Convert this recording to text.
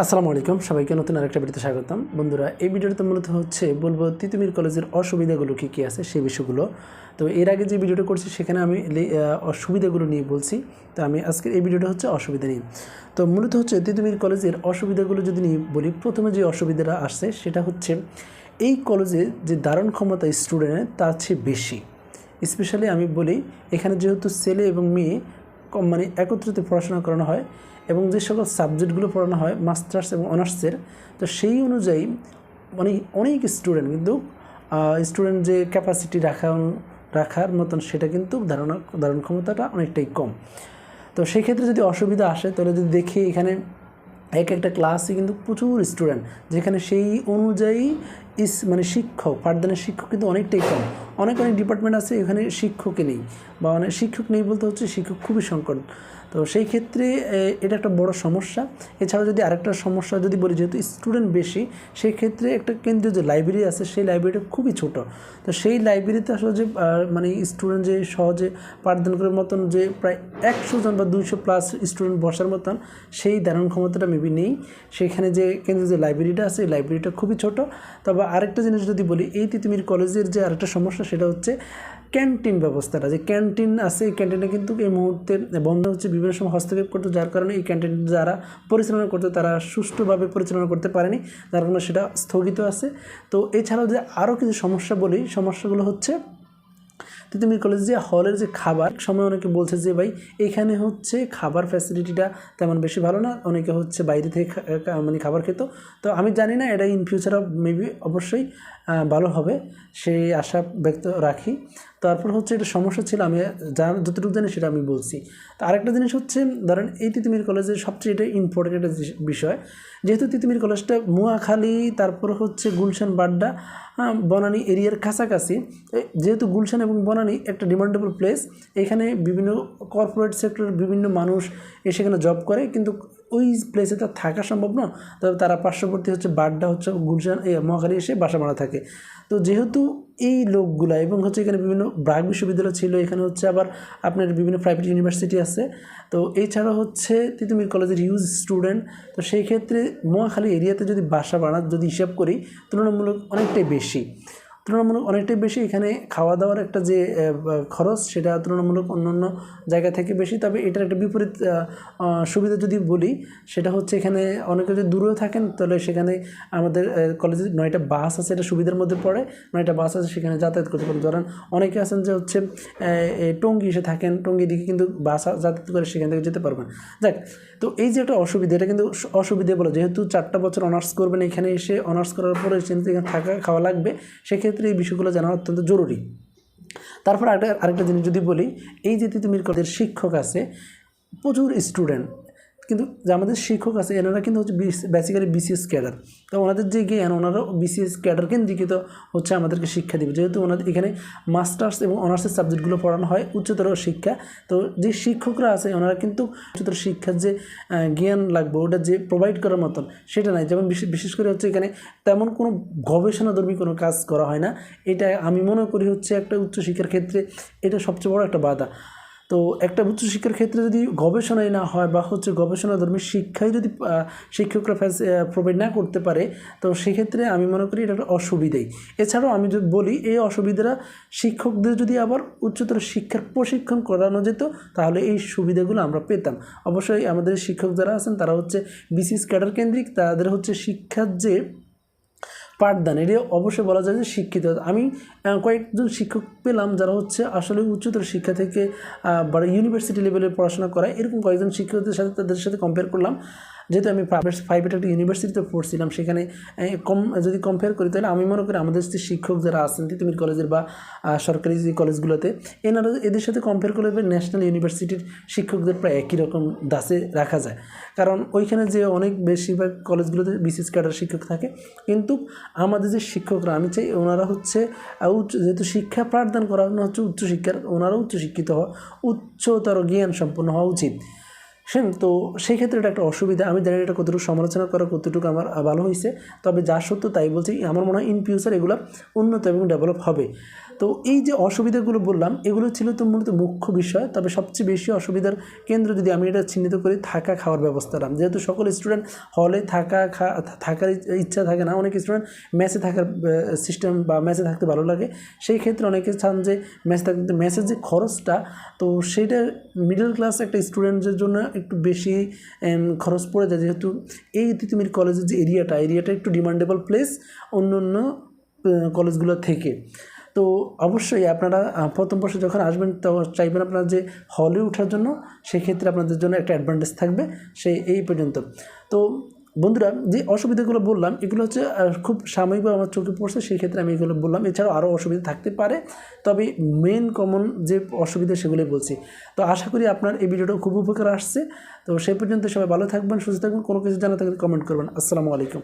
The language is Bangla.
আসসালামু আলাইকুম, সবাইকে নতুন আরেকটা ভিডিওতে স্বাগতম। বন্ধুরা, এই ভিডিওটা মূলত হচ্ছে বলব তিতুমির কলেজের অসুবিধাগুলো কী কী আছে সেই বিষয়গুলো। তো এর আগে যে ভিডিওটা করছি, সেখানে আমি অসুবিধাগুলো নিয়ে বলছি। তো আমি আজকের এই ভিডিওটা হচ্ছে অসুবিধা নিয়ে। তো মূলত হচ্ছে তিতুমির কলেজের অসুবিধাগুলো যদি নিয়ে বলি, প্রথমে যে অসুবিধাটা আসছে, সেটা হচ্ছে এই কলেজে যে ধারণ ক্ষমতা স্টুডেন্টের তার চেয়ে বেশি। স্পেশালি আমি বলি, এখানে যেহেতু ছেলে এবং মেয়ে মানে একত্রিত পড়াশোনা করানো হয় এবং যে সকল সাবজেক্টগুলো পড়ানো হয়, মাস্টার্স এবং অনার্সের, তো সেই অনুযায়ী মানে অনেক স্টুডেন্ট কিন্তু স্টুডেন্ট যে ক্যাপাসিটি রাখা রাখার মতন সেটা কিন্তু ধারণা, ধারণ ক্ষমতাটা অনেকটাই কম। তো সেই ক্ষেত্রে যদি অসুবিধা আসে, তাহলে যদি দেখি এখানে এক একটা ক্লাসে কিন্তু প্রচুর স্টুডেন্ট, যেখানে সেই অনুযায়ী ইস মানে শিক্ষক, পাঠদানের শিক্ষক কিন্তু অনেকটাই কম। অনেক অনেক ডিপার্টমেন্ট আছে এখানে শিক্ষকই নেই। বা অনেক শিক্ষক নেই বলতে হচ্ছে শিক্ষক খুবই সংকট। তো সেই ক্ষেত্রে এটা একটা বড় সমস্যা। এছাড়াও যদি আরেকটা সমস্যা যদি বলি, যেহেতু স্টুডেন্ট বেশি, সেই ক্ষেত্রে একটা কেন্দ্রীয় যে লাইব্রেরি আছে, সেই লাইব্রেরিটা খুবই ছোট। তো সেই লাইব্রেরিতে আসলে যে মানে স্টুডেন্ট যে সহজে পাঠদান করার মতন যে প্রায় একশো জন বা দুইশো প্লাস স্টুডেন্ট বসার মতন, সেই ধারণ ক্ষমতাটা মেবি নেই। সেখানে যে কেন্দ্রীয় যে লাইব্রেরিটা আছে, এই লাইব্রেরিটা খুবই ছোট। তবে আরেকটা জিনিস যদি বলি, এই তিতুমির কলেজের যে আরেকটা সমস্যা সেটা হচ্ছে ক্যান্টিন ব্যবস্থাটা। যে ক্যান্টিন আছে, এই ক্যান্টিনে কিন্তু এই মুহূর্তে বন্ধ হচ্ছে বিভিন্ন সময় হস্তক্ষেপ করতো, যার কারণে এই ক্যান্টিন যারা পরিচালনা করতো, তারা সুষ্ঠুভাবে পরিচালনা করতে পারেনি, যার কারণে সেটা স্থগিত আছে। তো এছাড়াও যে আরও কিছু সমস্যা বলি, সমস্যাগুলো হচ্ছে তিতুমির কলেজ যে হলের যে খাবার সময় অনেকে বলছে যে, ভাই, এখানে হচ্ছে খাবার ফ্যাসিলিটিটা তেমন বেশি ভালো না। অনেকে হচ্ছে বাইরে থেকে মানে খাবার খেত। তো আমি জানি না, এটা ইন ফিউচারও মেবি অবশ্যই ভালো হবে। সেই আশা ব্যক্ত রাখি। তারপর হচ্ছে এটা সমস্যা ছিল, আমি জান যতটুকু জানি সেটা আমি বলছি। তো আরেকটা জিনিস হচ্ছে, ধরেন এই তিতুমির কলেজের সবচেয়ে এটা ইম্পর্টেন্ট একটা বিষয়। যেহেতু তিতুমির কলেজটা মুয়াখালী, তারপর হচ্ছে গুলশান, বাড্ডা বনানী এরিয়ার কাছাকাছি যেহেতু গুলশান এবং বনানী একটা ডিমান্ডেবল প্লেস এখানে বিভিন্ন কর্পোরেট সেক্টরের বিভিন্ন মানুষ এসে এখানে জব করে, কিন্তু ওই প্লেসে তো থাকা সম্ভব না। তবে তারা পার্শ্ববর্তী হচ্ছে বাড্ডা, হচ্ছে গুলশান, এই মহাখালী এসে বাসা ভাড়া থাকে। তো যেহেতু এই লোকগুলা এবং হচ্ছে এখানে বিভিন্ন ব্রাক বিশ্ববিদ্যালয় ছিল, এখানে হচ্ছে আবার আপনার বিভিন্ন প্রাইভেট ইউনিভার্সিটি আছে। তো এছাড়া হচ্ছে তিতুমির কলেজের ইউজ স্টুডেন্ট তো সেই ক্ষেত্রে মহাখালী এরিয়াতে যদি বাসা ভাড়া যদি হিসাব করি, তুলনামূলক অনেকটাই বেশি। তুলনামূলক অনেকটাই বেশি। এখানে খাওয়া দাওয়ার একটা যে খরচ, সেটা তুলনামূলক অন্যান্য জায়গা থেকে বেশি। তবে এটার একটা বিপরীত সুবিধা যদি বলি, সেটা হচ্ছে এখানে অনেকে যদি দূরেও থাকেন, তাহলে সেখানে আমাদের কলেজে নয়টা বাস আছে, এটা সুবিধার মধ্যে পড়ে। নয়টা বাস আছে, সেখানে যাতায়াত করতে পারেন। ধরেন অনেকে আছেন যে হচ্ছে টঙ্গি এসে থাকেন টঙ্গি দিকে কিন্তু বাস যাতায়াত করে সেখান থেকে যেতে পারবেন। দেখ তো এই যে একটা অসুবিধা, এটা কিন্তু অসুবিধে বলে, যেহেতু চারটা বছর অনার্স করবেন, এখানে এসে অনার্স করার পরে সেখানে থাকা, খাওয়া লাগবে, সেক্ষেত্রে এই বিষয়গুলো জানা অত্যন্ত জরুরি। তারপর আরেকটা আরেকটা জিনিস যদি বলি, এই যে তিতুমির কলেজের শিক্ষক আছে, প্রচুর স্টুডেন্ট কিন্তু যে আমাদের শিক্ষক আছে, এনারা কিন্তু হচ্ছে বেসিক্যালি বিসিএস ক্যাডার তো ওনাদের যে জ্ঞান, ওনারা বিসিএস ক্যাডার কেন্দ্রিকৃত হচ্ছে আমাদেরকে শিক্ষা দেবে। যেহেতু ওনাদের এখানে মাস্টার্স এবং অনার্সের সাবজেক্টগুলো পড়ানো হয় উচ্চতর শিক্ষা, তো যে শিক্ষকরা আছে, ওনারা কিন্তু উচ্চতর শিক্ষার যে জ্ঞান লাগবে, ওটা যে প্রোভাইড করার মতন, সেটা নাই। যেমন বিশেষ করে হচ্ছে এখানে তেমন কোনো গবেষণাধর্মী কোনো কাজ করা হয় না। এটা আমি মনে করি হচ্ছে একটা উচ্চশিক্ষার ক্ষেত্রে এটা সবচেয়ে বড় একটা বাধা। তো একটা উচ্চশিক্ষার ক্ষেত্রে যদি গবেষণাই না হয় বা হচ্ছে গবেষণাধর্মী শিক্ষাই যদি শিক্ষকরা প্রোভাইড না করতে পারে, তো সেক্ষেত্রে আমি মনে করি এটা একটা অসুবিধাই। এছাড়াও আমি যদি বলি, এই অসুবিধাটা শিক্ষকদের যদি আবার উচ্চতর শিক্ষার প্রশিক্ষণ করানো যেত, তাহলে এই সুবিধাগুলো আমরা পেতাম। অবশ্যই আমাদের শিক্ষক যারা আছেন, তারা হচ্ছে বিসিএস ক্যাডার কেন্দ্রিক, তাদের হচ্ছে শিক্ষার যে পাঠদান, এটি অবশ্যই বলা যায় যে শিক্ষিত। আমি কয়েকজন শিক্ষক পেলাম যারা হচ্ছে আসলে উচ্চতর শিক্ষা থেকে বা ইউনিভার্সিটি লেভেলে পড়াশোনা করায়। এরকম কয়েকজন শিক্ষকদের সাথে, তাদের সাথে কম্পেয়ার করলাম। যেহেতু আমি প্রাইভেট একটা ইউনিভার্সিটিতে পড়ছিলাম, সেখানে কম, যদি কম্পেয়ার করি তাহলে আমি মনে করি আমাদের যে শিক্ষক যারা আছেন, তিতুমির কলেজের বা সরকারি যে কলেজগুলোতে এনারা এদের সাথে কম্পেয়ার করলে ন্যাশনাল ইউনিভার্সিটির শিক্ষকদের প্রায় একই রকম দাসে রাখা যায়। কারণ ওইখানে যে অনেক বেশিরভাগ কলেজগুলোতে বিশেষ ক্যাডার শিক্ষক থাকে, কিন্তু আমাদের যে শিক্ষকরা, আমি চাই ওনারা হচ্ছে উচ্চ, যেহেতু শিক্ষা প্রার্থনা করানো হচ্ছে উচ্চশিক্ষার ওনারাও উচ্চশিক্ষিত হওয়া, উচ্চতর জ্ঞান সম্পন্ন হওয়া উচিত। সেন তো সেই ক্ষেত্রে এটা একটা অসুবিধা। আমি জানি এটা কতটুকু সমালোচনা করা কতটুকু আমার ভালো হয়েছে, তবে যা সত্য তাই বলছি, আমার মনে হয় ইন ফিউচার এগুলো উন্নত এবং ডেভেলপ হবে। তো এই যে অসুবিধাগুলো বললাম, এগুলো ছিল তো মূলত মুখ্য বিষয়। তবে সবচেয়ে বেশি অসুবিধার কেন্দ্র যদি আমি এটা চিহ্নিত করি, থাকা খাওয়ার ব্যবস্থাটা যেহেতু সকল স্টুডেন্ট হলে থাকা থাকার ইচ্ছা থাকে না, অনেক স্টুডেন্ট ম্যাচে থাকার সিস্টেম বা ম্যাচে থাকতে ভালো লাগে। সেই ক্ষেত্রে অনেকে চান যে মেস থাকতে মেসের যে খরচটা, তো সেইটা মিডল ক্লাস একটা স্টুডেন্টের জন্য একটু বেশি খরচ পড়ে যায়। যেহেতু এই তিতুমির কলেজের যে এরিয়াটা এরিয়াটা একটু ডিমান্ডেবল প্লেস অন্য অন্য কলেজগুলো থেকে। তো অবশ্যই আপনারা প্রথম বর্ষে যখন আসবেন, তখন চাইবেন আপনারা যে হলে ওঠার জন্য, সেক্ষেত্রে আপনাদের জন্য একটা অ্যাডভান্টেজ থাকবে সেই এই পর্যন্ত। তো বন্ধুরা, যে অসুবিধাগুলো বললাম, এগুলো হচ্ছে খুব সাময়িকভাবে আমার চোখে পড়ছে সেই ক্ষেত্রে আমি এগুলো বললাম। এছাড়াও আরও অসুবিধা থাকতে পারে, তবে মেন কমন যে অসুবিধা, সেগুলোই বলছি। তো আশা করি আপনার এই ভিডিওটা খুব উপকার আসছে। তো সেই পর্যন্ত সবাই ভালো থাকবেন, সুস্থ থাকবেন, কোনো কিছু জানা থাকলে কমেন্ট করবেন। আসসালামু আলাইকুম।